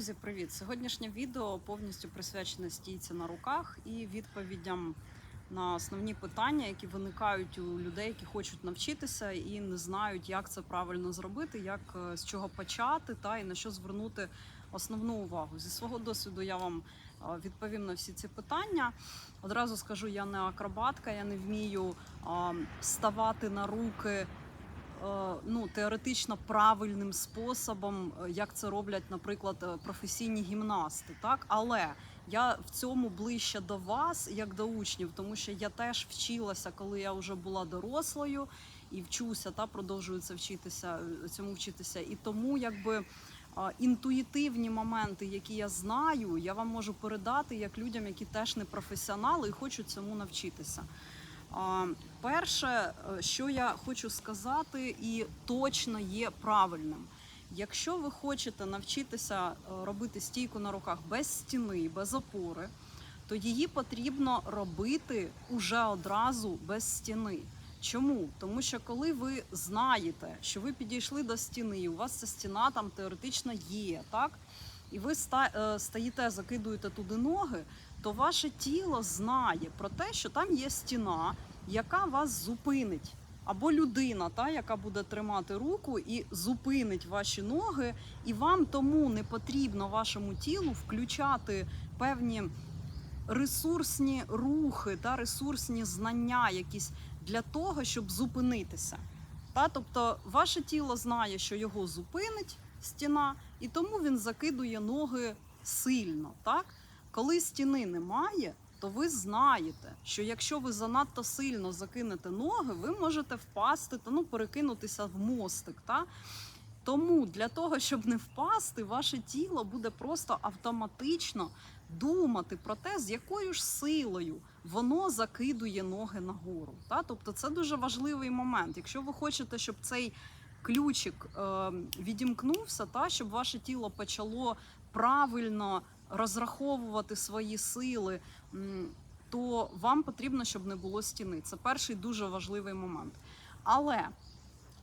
Друзі, привіт! Сьогоднішнє відео повністю присвячене стійці на руках і відповідям на основні питання, які виникають у людей, які хочуть навчитися і не знають, як це правильно зробити, як е, з чого почати, та і на що звернути основну увагу. Зі свого досвіду я вам е, відповім на всі ці питання. Одразу скажу, я не акробатка, я не вмію ставати на руки ну, теоретично правильним способом, е, як це роблять, наприклад, е, професійні гімнасти. Так? Але я в цьому ближче до вас, як до учнів, тому що я теж вчилася, коли я вже була дорослою і вчуся, та продовжую вчитися, е, цьому вчитися. І тому якби. Інтуїтивні моменти, які я знаю, я вам можу передати як людям, які теж не професіонали і хочуть цьому навчитися. Перше, е, що я хочу сказати, і точно є правильним. Якщо ви хочете навчитися е, робити стійку на руках без стіни, без опори, то її потрібно робити уже одразу без стіни. Чому? Тому що коли ви знаєте, що ви підійшли до стіни, і у вас ця стіна там теоретично є, так? І ви ста- е, закидуєте туди ноги, то ваше тіло знає про те, що там є стіна, яка вас зупинить. Або людина, та, яка буде тримати руку і зупинить ваші ноги, і вам тому не потрібно вашому тілу включати певні ресурсні рухи та ресурсні знання якісь для того, щоб зупинитися. Та, тобто ваше тіло знає, що його зупинить стіна, і тому він закидує ноги сильно. Так? Коли стіни немає, то ви знаєте, що якщо ви занадто сильно закинете ноги, ви можете впасти та ну, перекинутися в мостик. Та? Тому для того, щоб не впасти, ваше тіло буде просто автоматично думати про те, з якою ж силою воно закидує ноги нагору. Та? Тобто це дуже важливий момент. Якщо ви хочете, щоб цей ключик е, відімкнувся, та, щоб ваше тіло почало правильно розраховувати свої сили, то вам потрібно, щоб не було стіни. Це перший дуже важливий момент. Але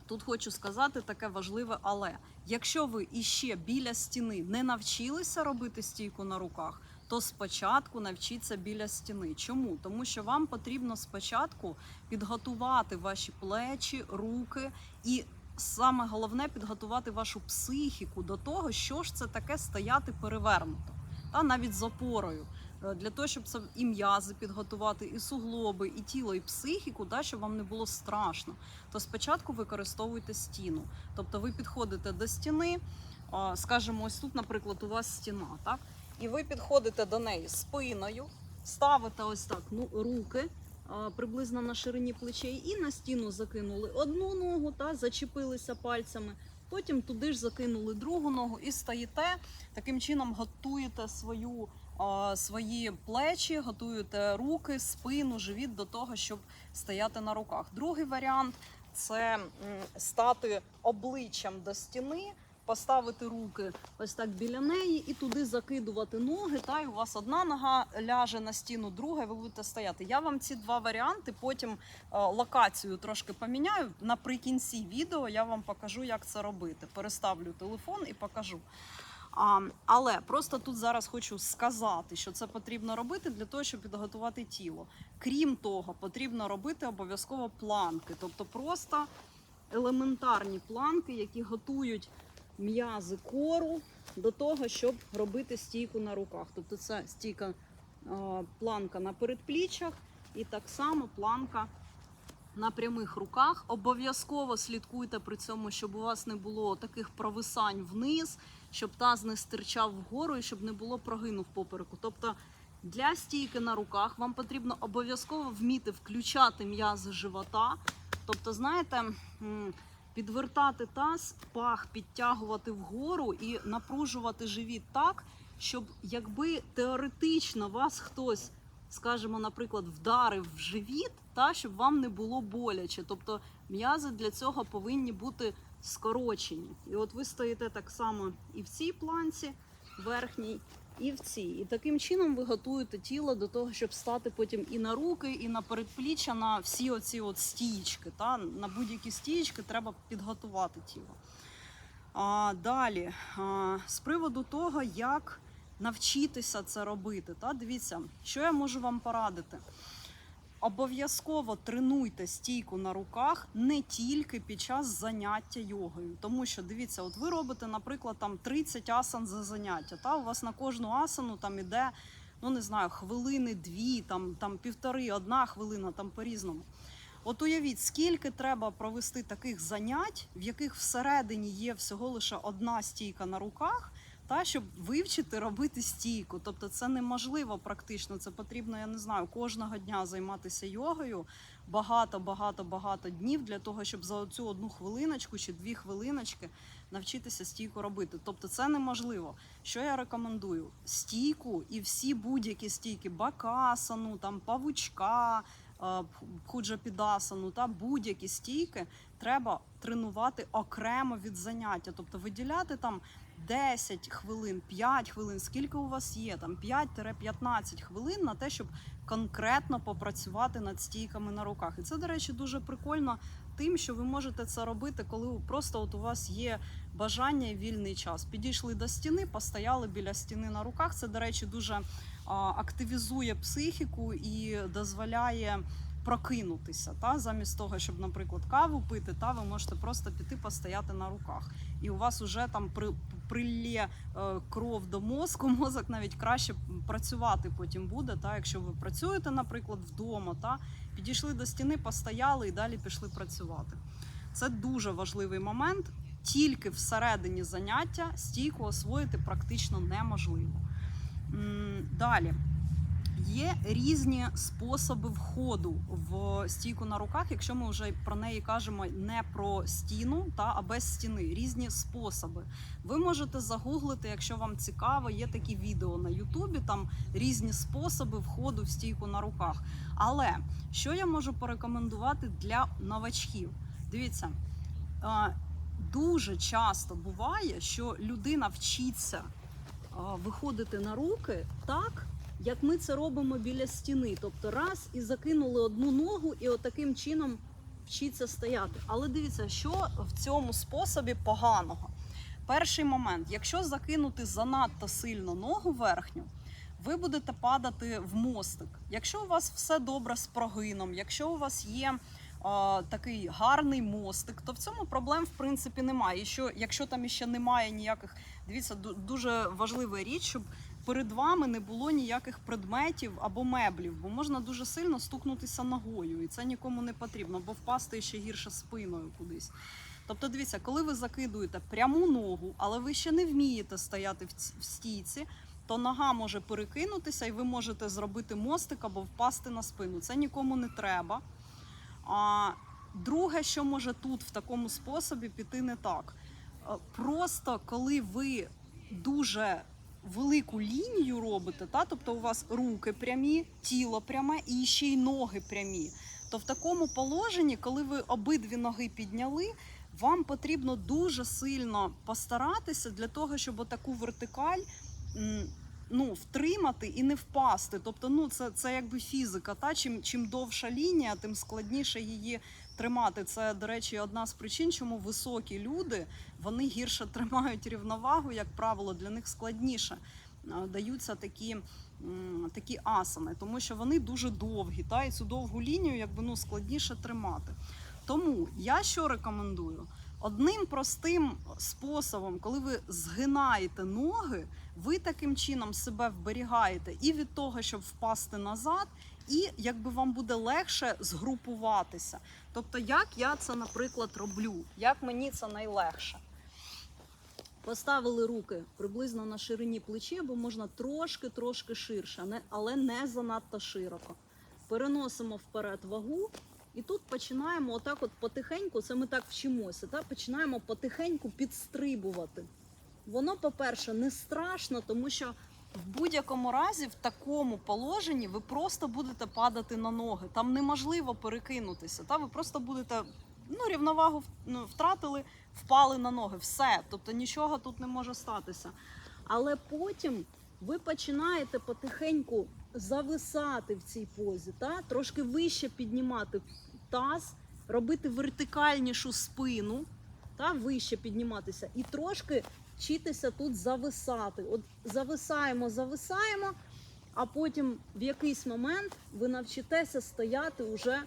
тут хочу сказати таке важливе але. Якщо ви іще біля стіни не навчилися робити стійку на руках, то спочатку навчіться біля стіни. Чому? Тому що вам потрібно спочатку підготувати ваші плечі, руки і саме головне підготувати вашу психіку до того, що ж це таке стояти перевернуто, та навіть з опорою. Е, Для того, щоб це і м'язи підготувати, і суглоби, і тіло, і психіку, да, щоб вам не було страшно, то спочатку використовуйте стіну. Тобто ви підходите до стіни, скажімо, ось тут, наприклад, у вас стіна, так? І ви підходите до неї спиною, ставите ось так ну, руки приблизно на ширині плечей, і на стіну закинули одну ногу, та, зачепилися пальцями. Потім туди ж закинули другу ногу і стоїте. Таким чином готуєте свою, а, свої плечі, готуєте руки, спину, живіт до того, щоб стояти на руках. Другий варіант це стати обличчям до стіни, поставити руки ось так біля неї і туди закидувати ноги. Та й у вас одна нога ляже на стіну, друга, і ви будете стояти. Я вам ці два варіанти потім е, локацію трошки поміняю. Наприкінці відео я вам покажу, як це робити. Переставлю телефон і покажу. А, але просто тут зараз хочу сказати, що це потрібно робити для того, щоб підготувати тіло. Крім того, потрібно робити обов'язково планки, тобто просто елементарні планки, які готують м'язи кору до того, щоб робити стійку на руках. Тобто це стійка планка на передпліччях і так само планка на прямих руках. Обов'язково слідкуйте при цьому, щоб у вас не було таких провисань вниз, щоб таз не стирчав вгору і щоб не було прогину в попереку. Тобто для стійки на руках вам потрібно обов'язково вміти включати м'язи живота. Тобто, знаєте, підвертати таз, пах підтягувати вгору і напружувати живіт так, щоб якби теоретично вас хтось, скажімо, наприклад, вдарив в живіт, та щоб вам не було боляче. Тобто м'язи для цього повинні бути скорочені. І от ви стоїте так само і в цій планці верхній, і в цій. І таким чином ви готуєте тіло до того, щоб стати потім і на руки, і на передпліччя, на всі оці от стієчки. Та? На будь-які стієчки треба підготувати тіло. А, далі, а, з приводу того, як навчитися це робити. Та? Дивіться, що я можу вам порадити. Обов'язково тренуйте стійку на руках не тільки під час заняття йогою. Тому що дивіться, от ви робите, наприклад, там 30 асан за заняття. Та у вас на кожну асану там іде, ну не знаю, хвилини, дві, там, там півтори, одна хвилина, там по-різному. От уявіть, скільки треба провести таких занять, в яких всередині є всього лише одна стійка на руках, та щоб вивчити робити стійку. Тобто це неможливо практично. Це потрібно, я не знаю, кожного дня займатися йогою багато, багато, багато днів для того, щоб за цю одну хвилиночку чи дві хвилиночки навчитися стійку робити. Тобто це неможливо. Що я рекомендую? Стійку і всі будь-які стійки, бакасану, там павучка. е, худжапідасану та будь-які стійки треба тренувати окремо від заняття, тобто виділяти там 10 хвилин, 5 хвилин, скільки у вас є, там 5-15 хвилин на те, щоб конкретно попрацювати над стійками на руках. І це, до речі, дуже прикольно тим, що ви можете це робити, коли просто от у вас є бажання і вільний час. Підійшли до стіни, постояли біля стіни на руках. Це, до речі, дуже активізує психіку і дозволяє. Прокинутися, та замість того, щоб, наприклад, каву пити, та ви можете просто піти постояти на руках, і у вас вже там при, прилє е, кров до мозку, мозок навіть краще працювати потім буде. Та якщо ви працюєте, наприклад, вдома, та підійшли до стіни, постояли і далі пішли працювати. Це дуже важливий момент. Тільки всередині заняття стійку освоїти практично неможливо. Далі. Є різні способи входу в стійку на руках, якщо ми вже про неї кажемо не про стіну, та а без стіни. Різні способи. Ви можете загуглити, якщо вам цікаво, є такі відео на Ютубі, там різні способи входу в стійку на руках. Але що я можу порекомендувати для новачків? Дивіться, дуже часто буває, що людина вчиться виходити на руки так як ми це робимо біля стіни. Тобто раз і закинули одну ногу, і отаким чином вчиться стояти. Але дивіться, що в цьому способі поганого. Перший момент, якщо закинути занадто сильно ногу верхню, ви будете падати в мостик. Якщо у вас все добре з прогином, якщо у вас є е, такий гарний мостик, то в цьому проблем в принципі немає. І що, якщо там іще немає ніяких, дивіться, дуже важлива річ, щоб перед вами не було ніяких предметів або меблів, бо можна дуже сильно стукнутися ногою, і це нікому не потрібно, бо впасти ще гірше спиною кудись. Тобто, дивіться, коли ви закидуєте пряму ногу, але ви ще не вмієте стояти в стійці, то нога може перекинутися, і ви можете зробити мостик або впасти на спину. Це нікому не треба. А друге, що може тут в такому способі піти не так. Е, Просто коли ви дуже велику лінію робите, та, тобто у вас руки прямі, тіло пряме і ще й ноги прямі. То в такому положенні, коли ви обидві ноги підняли, вам потрібно дуже сильно постаратися для того, щоб таку вертикаль ну, втримати і не впасти. Тобто, ну, це, це якби фізика. Та? Чим, чим довша лінія, тим складніше її тримати. Це, до речі, одна з причин, чому високі люди вони гірше тримають рівновагу, як правило, для них складніше е, даються такі, такі асани, тому що вони дуже довгі, та і цю довгу лінію якби ну складніше тримати. Тому я що рекомендую? Одним простим способом, коли ви згинаєте ноги, ви таким чином себе вберігаєте і від того, щоб впасти назад, і якби вам буде легше згрупуватися. Тобто, як я це, наприклад, роблю, як мені це найлегше. Поставили руки приблизно на ширині плечі, або можна трошки-трошки ширше, але не занадто широко. Переносимо вперед вагу, і тут починаємо отак, от потихеньку, це ми так вчимося, та починаємо потихеньку підстрибувати. Воно, по-перше, не страшно, тому що в будь-якому разі в такому положенні ви просто будете падати на ноги. Там неможливо перекинутися. Та ви просто будете ну, рівновагу ну, втратили, впали на ноги. Все. Тобто нічого тут не може статися. Але потім ви починаєте потихеньку зависати в цій позі, та? трошки вище піднімати таз, робити вертикальнішу спину. та вище підніматися, і трошки вчитися тут зависати. От зависаємо, зависаємо, а потім в якийсь момент ви навчитеся стояти уже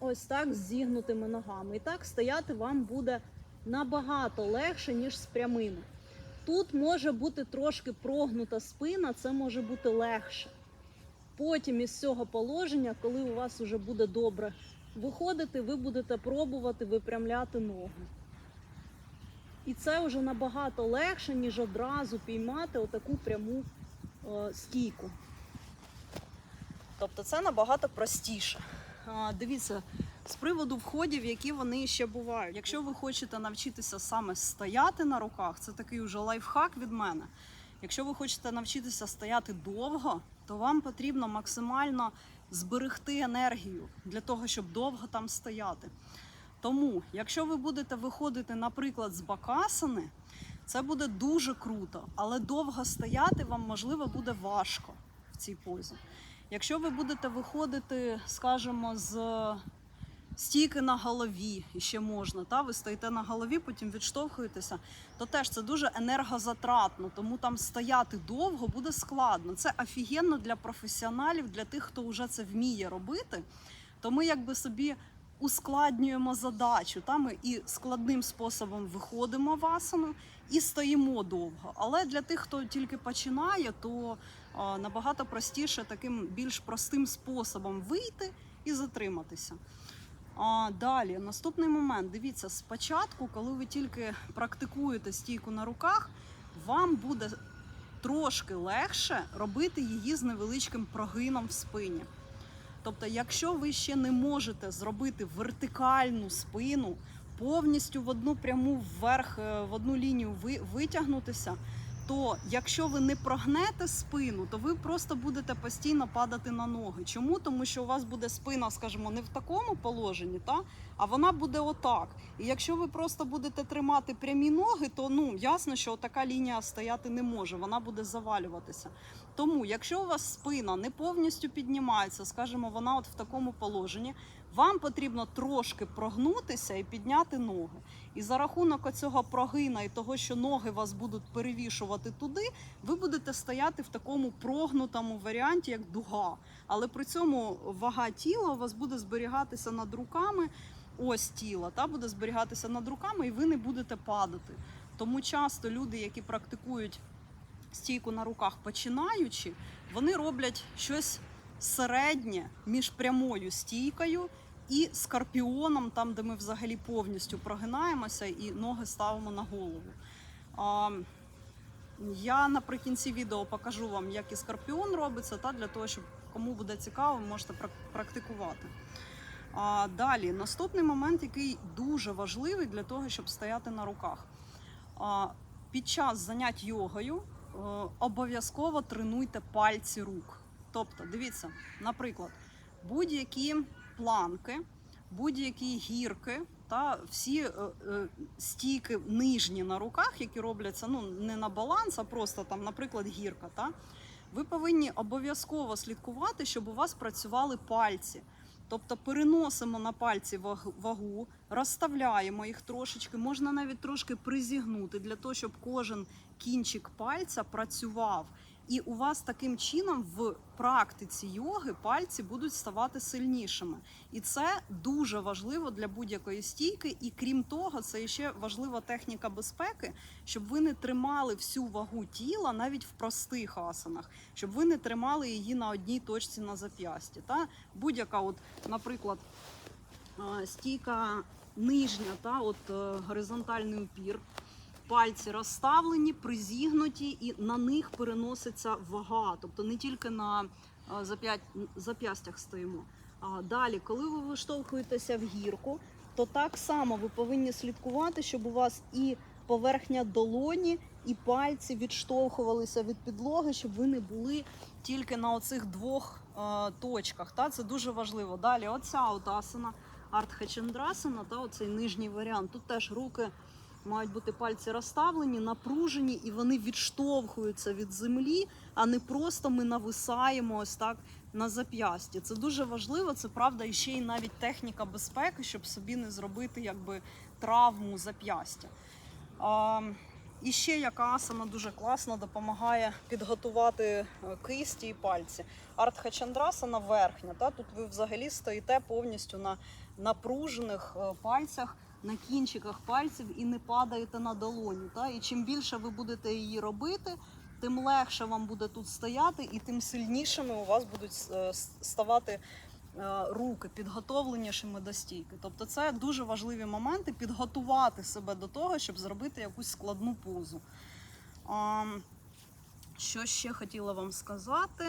ось так з зігнутими ногами. І так стояти вам буде набагато легше, ніж з прямими. Тут може бути трошки прогнута спина, це може бути легше. Потім із цього положення, коли у вас вже буде добре виходити, ви будете пробувати випрямляти ноги. І це вже набагато легше, ніж одразу піймати отаку пряму е, стійку. Тобто це набагато простіше. А, дивіться, з приводу входів, які вони ще бувають. Якщо ви хочете навчитися саме стояти на руках, це такий вже лайфхак від мене. Якщо ви хочете навчитися стояти довго, то вам потрібно максимально зберегти енергію для того, щоб довго там стояти. Тому, якщо ви будете виходити, наприклад, з бакасани, це буде дуже круто, але довго стояти вам можливо буде важко в цій позі. Якщо ви будете виходити, скажімо, з стійки на голові, і ще можна, та ви стоїте на голові, потім відштовхуєтеся, то теж це дуже енергозатратно, тому там стояти довго буде складно. Це офігенно для професіоналів, для тих, хто вже це вміє робити. То ми якби собі ускладнюємо задачу. Та ми і складним способом виходимо в асану, і стоїмо довго. Але для тих, хто тільки починає, то набагато простіше таким більш простим способом вийти і затриматися. А, далі, наступний момент. Дивіться, спочатку, коли ви тільки практикуєте стійку на руках, вам буде трошки легше робити її з невеличким прогином в спині. Тобто, якщо ви ще не можете зробити вертикальну спину, повністю в одну пряму вверх, е, в одну лінію ви- витягнутися, то якщо ви не прогнете спину, то ви просто будете постійно падати на ноги. Чому? Тому що у вас буде спина, скажімо, не в такому положенні, та? а вона буде отак. І якщо ви просто будете тримати прямі ноги, то ну ясно, що така лінія стояти не може, вона буде завалюватися. Тому, якщо у вас спина не повністю піднімається, скажімо, вона от в такому положенні, вам потрібно трошки прогнутися і підняти ноги. І за рахунок цього прогина і того, що ноги вас будуть перевішувати туди, ви будете стояти в такому прогнутому варіанті, як дуга. Але при цьому вага тіла у вас буде зберігатися над руками. Ось тіла та буде зберігатися над руками, і ви не будете падати. Тому часто люди, які практикують стійку на руках починаючи, вони роблять щось середнє між прямою стійкою і скорпіоном, там, де ми взагалі повністю прогинаємося і ноги ставимо на голову. А, я наприкінці відео покажу вам, як і скорпіон робиться, та для того, щоб кому буде цікаво, можете практикувати. А, далі, наступний момент, який дуже важливий для того, щоб стояти на руках. А, під час занять йогою е, обов'язково тренуйте пальці рук. Тобто, дивіться, наприклад, будь-які планки, будь-які гірки та всі е, е, стійки нижні на руках, які робляться ну, не на баланс, а просто там, наприклад, гірка. Та? Ви повинні обов'язково слідкувати, щоб у вас працювали пальці. Тобто переносимо на пальці вагу, розставляємо їх трошечки, можна навіть трошки призігнути для того, щоб кожен кінчик пальця працював. І у вас таким чином в практиці йоги пальці будуть ставати сильнішими. І це дуже важливо для будь-якої стійки. І крім того, це ще важлива техніка безпеки, щоб ви не тримали всю вагу тіла навіть в простих асанах, щоб ви не тримали її на одній точці на зап'ясті. Та будь-яка, от, наприклад, стійка нижня, та от е, горизонтальний упір. Пальці розставлені, призігнуті, і на них переноситься вага. Тобто не тільки на е, зап'ястях стоїмо. А далі, коли ви виштовхуєтеся в гірку, то так само ви повинні слідкувати, щоб у вас і поверхня долоні, і пальці відштовхувалися від підлоги, щоб ви не були тільки на оцих двох е, точках. Та це дуже важливо. Далі, оця от асана, артхачендрасана, та оцей нижній варіант. Тут теж руки мають бути пальці розставлені, напружені, і вони відштовхуються від землі, а не просто ми нависаємо ось так на зап'ясті. Це дуже важливо. Це правда, і ще й навіть техніка безпеки, щоб собі не зробити якби травму зап'ястя. І ще яка асана дуже класно допомагає підготувати е, кисті і пальці. Артхачандрасана верхня. Та? Тут ви взагалі стоїте повністю на напружених е, пальцях, на кінчиках пальців і не падаєте на долоні. Та? І чим більше ви будете її робити, тим легше вам буде тут стояти, і тим сильнішими у вас будуть е, ставати е, руки, підготовленішими до стійки. Тобто це дуже важливі моменти підготувати себе до того, щоб зробити якусь складну позу. Що ще хотіла вам сказати?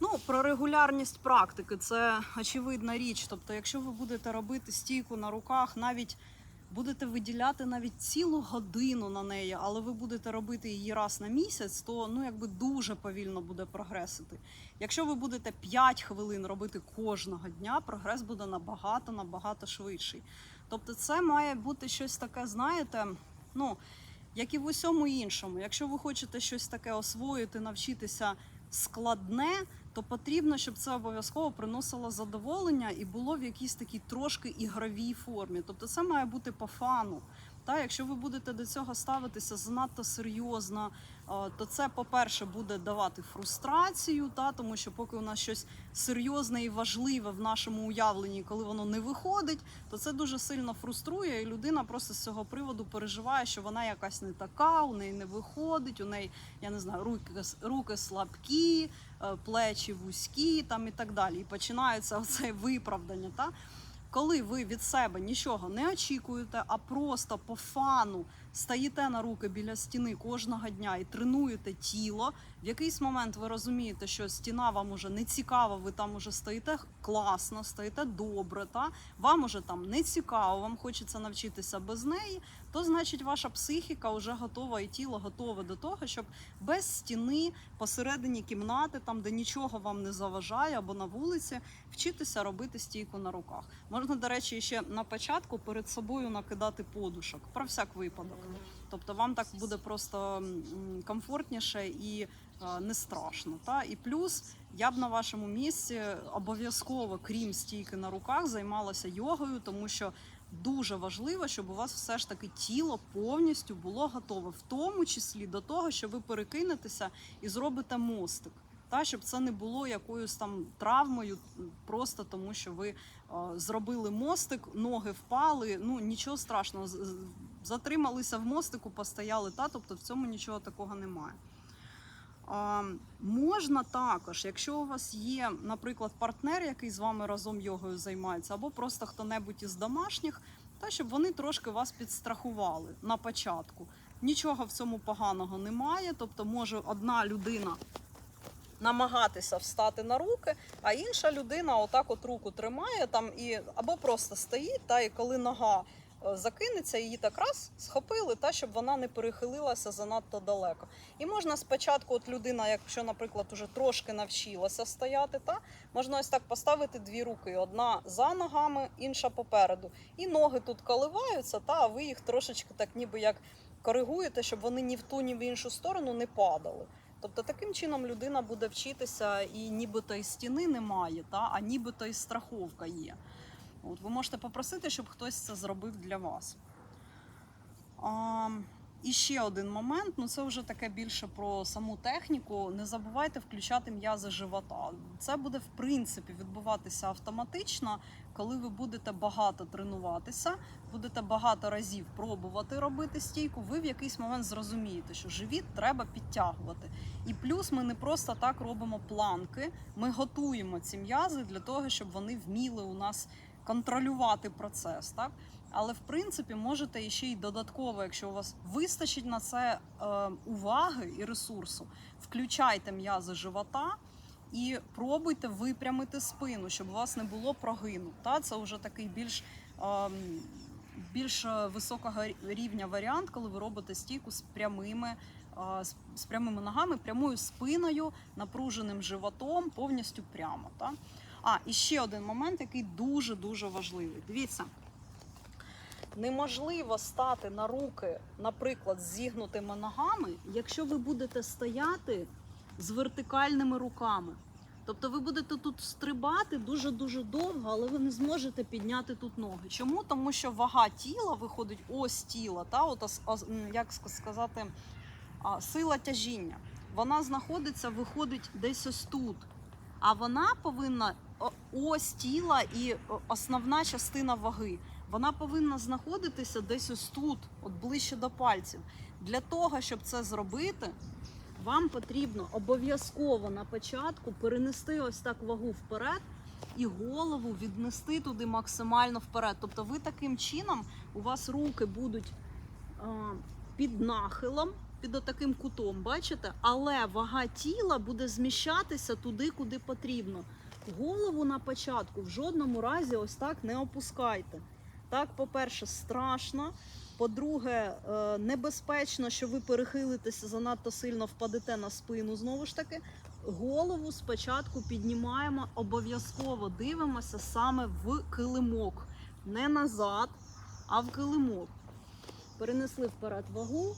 Ну, про регулярність практики це очевидна річ. Тобто, якщо ви будете робити стійку на руках, навіть будете виділяти навіть цілу годину на неї, але ви будете робити її раз на місяць, то ну якби дуже повільно буде прогресити. Якщо ви будете 5 хвилин робити кожного дня, прогрес буде набагато набагато швидший. Тобто, це має бути щось таке, знаєте, ну як і в усьому іншому. Якщо ви хочете щось таке освоїти, навчитися складне, то потрібно, щоб це обов'язково приносило задоволення і було в якійсь такій трошки ігровій формі. Тобто це має бути по фану. Та, якщо ви будете до цього ставитися занадто серйозно, то це, по-перше, буде давати фрустрацію, та, тому що поки у нас щось серйозне і важливе в нашому уявленні, коли воно не виходить, то це дуже сильно фруструє, і людина просто з цього приводу переживає, що вона якась не така, у неї не виходить, у неї, я не знаю, руки, руки слабкі, е, плечі вузькі там і так далі. І починається оце виправдання. Та? Коли ви від себе нічого не очікуєте, а просто по фану стаєте на руки біля стіни кожного дня і тренуєте тіло, в якийсь момент ви розумієте, що стіна вам уже не цікава, ви там уже стоїте класно, стоїте добре, та? Вам уже там не цікаво, вам хочеться навчитися без неї, то значить ваша психіка вже готова і тіло готове до того, щоб без стіни посередині кімнати, там де нічого вам не заважає, або на вулиці, вчитися робити стійку на руках. Можна, до речі, ще на початку перед собою накидати подушок про всяк випадок. Тобто вам так буде просто комфортніше і е, не страшно. Та? І плюс я б на вашому місці обов'язково, крім стійки на руках, займалася йогою, тому що дуже важливо, щоб у вас все ж таки тіло повністю було готове, в тому числі до того, що ви перекинетеся і зробите мостик. Та, щоб це не було якоюсь там травмою, просто тому що ви е, зробили мостик, ноги впали. Ну нічого страшного, затрималися в мостику, постояли. Та, тобто в цьому нічого такого немає. Можна також, якщо у вас є, наприклад, партнер, який з вами разом йогою займається, або просто хто-небудь із домашніх, та щоб вони трошки вас підстрахували на початку. Нічого в цьому поганого немає. Тобто, може одна людина намагатися встати на руки, а інша людина отак от руку тримає там і або просто стоїть, та і коли нога закинеться, її так раз схопили, та щоб вона не перехилилася занадто далеко. І можна спочатку, от людина, якщо, наприклад, уже трошки навчилася стояти, та можна ось так поставити дві руки: одна за ногами, інша попереду. І ноги тут коливаються, та а ви їх трошечки так, ніби як коригуєте, щоб вони ні в ту, ні в іншу сторону не падали. Тобто таким чином людина буде вчитися, і нібито і стіни немає, та, а нібито і страховка є. От, ви можете попросити, щоб хтось це зробив для вас. А, і ще один момент, ну це вже таке більше про саму техніку. Не забувайте включати м'язи живота. Це буде в принципі відбуватися автоматично, коли ви будете багато тренуватися, будете багато разів пробувати робити стійку. Ви в якийсь момент зрозумієте, що живіт треба підтягувати. І плюс ми не просто так робимо планки, ми готуємо ці м'язи для того, щоб вони вміли у нас контролювати процес. Так? Але в принципі можете ще й додатково, якщо у вас вистачить на це е, уваги і ресурсу, включайте м'язи живота і пробуйте випрямити спину, щоб у вас не було прогину. Та це вже такий більш, е, більш високого рівня варіант, коли ви робите стійку з прямими. е, З, прямими ногами, прямою спиною, напруженим животом, повністю прямо. Та? А, і ще один момент, який дуже дуже важливий. Дивіться, неможливо стати на руки, наприклад, зігнутими ногами, якщо ви будете стояти з вертикальними руками. Тобто ви будете тут стрибати дуже-дуже довго, але ви не зможете підняти тут ноги. Чому? Тому що вага тіла виходить ось тіла, та от як сказати, сила тяжіння. Вона знаходиться, виходить десь ось тут. А вона повинна ось тіла і основна частина ваги. Вона повинна знаходитися десь ось тут, от ближче до пальців. Для того, щоб це зробити, вам потрібно обов'язково на початку перенести ось так вагу вперед і голову віднести туди максимально вперед. Тобто ви таким чином, у вас руки будуть під нахилом, під отаким кутом, бачите? Але вага тіла буде зміщатися туди, куди потрібно. Голову на початку в жодному разі ось так не опускайте. Так, по-перше, страшно. По-друге, е, небезпечно, що ви перехилитеся занадто сильно впадете на спину. Знову ж таки, голову спочатку піднімаємо, обов'язково дивимося саме в килимок. Не назад, а в килимок. Перенесли вперед вагу,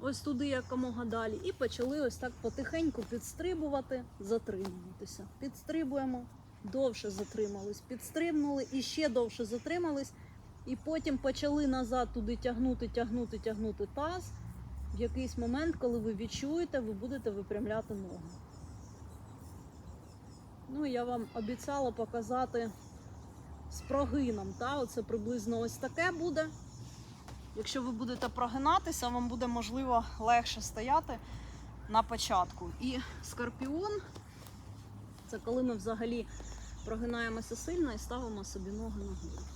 ось туди якомога далі, і почали ось так потихеньку підстрибувати, затримуватися. Підстрибуємо, довше затримались, підстрибнули і ще довше затримались. І потім почали назад туди тягнути, тягнути, тягнути таз. В якийсь момент, коли ви відчуєте, ви будете випрямляти ноги. Ну, я вам обіцяла показати з прогином. Та? Оце приблизно ось таке буде. Якщо ви будете прогинатися, вам буде можливо легше стояти на початку. І скорпіон це коли ми взагалі прогинаємося сильно і ставимо собі ноги на голову.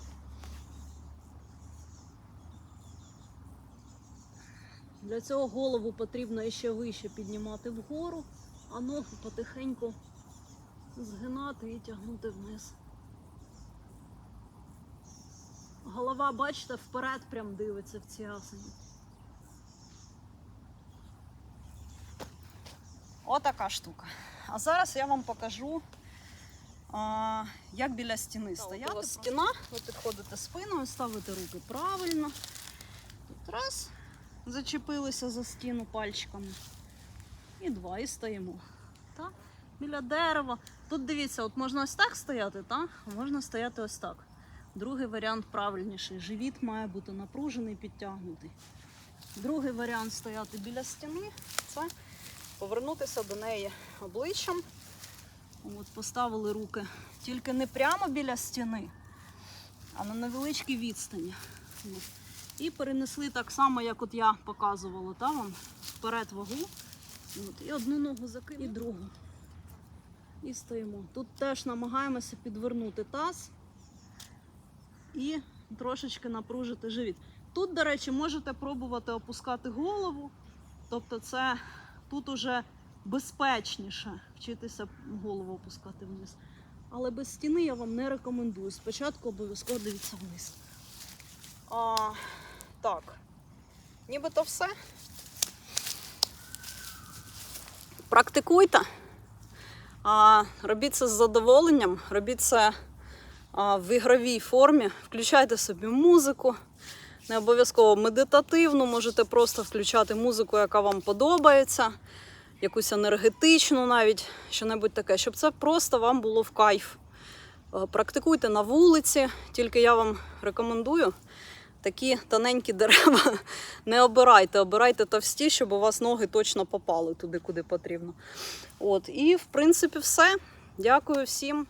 Для цього голову потрібно ще вище піднімати вгору, а ноги потихеньку згинати і тягнути вниз. Голова, бачите, вперед прям дивиться в ці асані. Отака штука. А зараз я вам покажу, а, як біля стіни стояти. У вас стіна, ви підходите спиною, ставите руки правильно. Тут раз, зачепилися за стіну пальчиками. І два, і стоїмо. Так? Біля дерева. Тут дивіться, от можна ось так стояти, так? а можна стояти ось так. Другий варіант правильніший. Живіт має бути напружений, підтягнутий. Другий варіант стояти біля стіни це повернутися до неї обличчям. От, поставили руки тільки не прямо біля стіни, а на невеличкій відстані. І перенесли так само, як от я показувала, та, вам, вперед вагу. От, і одну ногу закинули, і другу. І стоїмо. Тут теж намагаємося підвернути таз і трошечки напружити живіт. Тут, до речі, можете пробувати опускати голову. Тобто, це тут уже безпечніше вчитися голову опускати вниз. Але без стіни я вам не рекомендую. Спочатку обов'язково дивіться вниз. А, так, нібито все. Практикуйте. А, робіть це з задоволенням, робіть це в ігровій формі. Включайте собі музику. Не обов'язково медитативну, можете просто включати музику, яка вам подобається, якусь енергетичну навіть, що-небудь таке, щоб це просто вам було в кайф. Е, Практикуйте на вулиці, тільки я вам рекомендую такі тоненькі дерева не обирайте, обирайте товсті, щоб у вас ноги точно попали туди, куди потрібно. От, і в принципі все. Дякую всім.